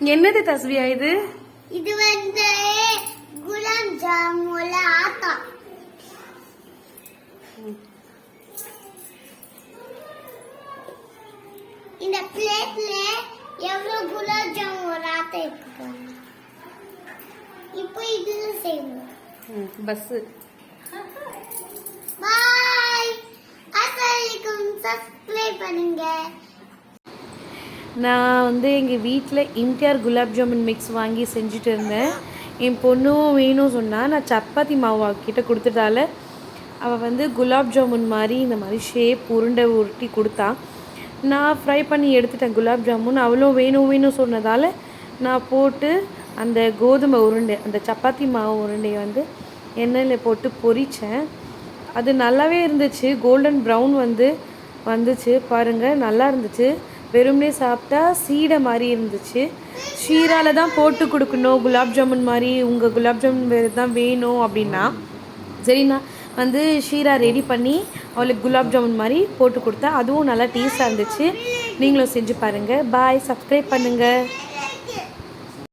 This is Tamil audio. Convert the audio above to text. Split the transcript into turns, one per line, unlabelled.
என்னது தஸ்வியா இது?
இது வந்து குலாப் ஜாமுல ஆத்தா. இந்த பிளேட்ல எவ்வளவு குலாப் ஜாமுன் ஒரு ஆத்தா இருக்கு. இப்போ இதுல செய்வோம்.
பஸ்ஸு
பாய் அஸ்ஸலாமு சப்ஸ்கிரைப் பண்ணுங்க.
நான் வந்து எங்கள் வீட்டில் இம்தியார் குலாப் ஜாமுன் மிக்ஸ் வாங்கி செஞ்சுட்டு இருந்தேன் என் பொண்ணும் வேணும் சொன்னால் நான் சப்பாத்தி மாவு அவகிட்ட கொடுத்ததால அவள் வந்து குலாப் ஜாமுன் மாதிரி இந்த மாதிரி ஷேப் உருண்டை உருட்டி கொடுத்தா. நான் ஃப்ரை பண்ணி எடுத்துட்டேன் குலாப் ஜாமுன். அவளும் வேணும் வேணும் சொன்னதால் நான் போட்டு அந்த கோதுமை உருண்டை அந்த சப்பாத்தி மாவு உருண்டையை வந்து எண்ணெயில் போட்டு பொரித்தேன் அது நல்லாவே இருந்துச்சு. கோல்டன் ப்ரௌன் வந்து வந்துச்சு. பாருங்கள் நல்லா இருந்துச்சு. வெறும்னே சாப்பிட்டா சீடை மாதிரி இருந்துச்சு. ஷீரால தான் போட்டு கொடுக்கணும். குலாப் ஜாமுன் மாதிரி உங்கள் குலாப் ஜாமுன் வேறு தான் வேணும் அப்படின்னா. சரி நான் வந்து ஷீரா ரெடி பண்ணி அவளுக்கு குலாப் ஜாமுன் மாதிரி போட்டு கொடுத்தா அதுவும் நல்லா டேஸ்ட்டாக இருந்துச்சு. நீங்களும் செஞ்சு பாருங்கள் பாய் சப்ஸ்கிரைப் பண்ணுங்கள்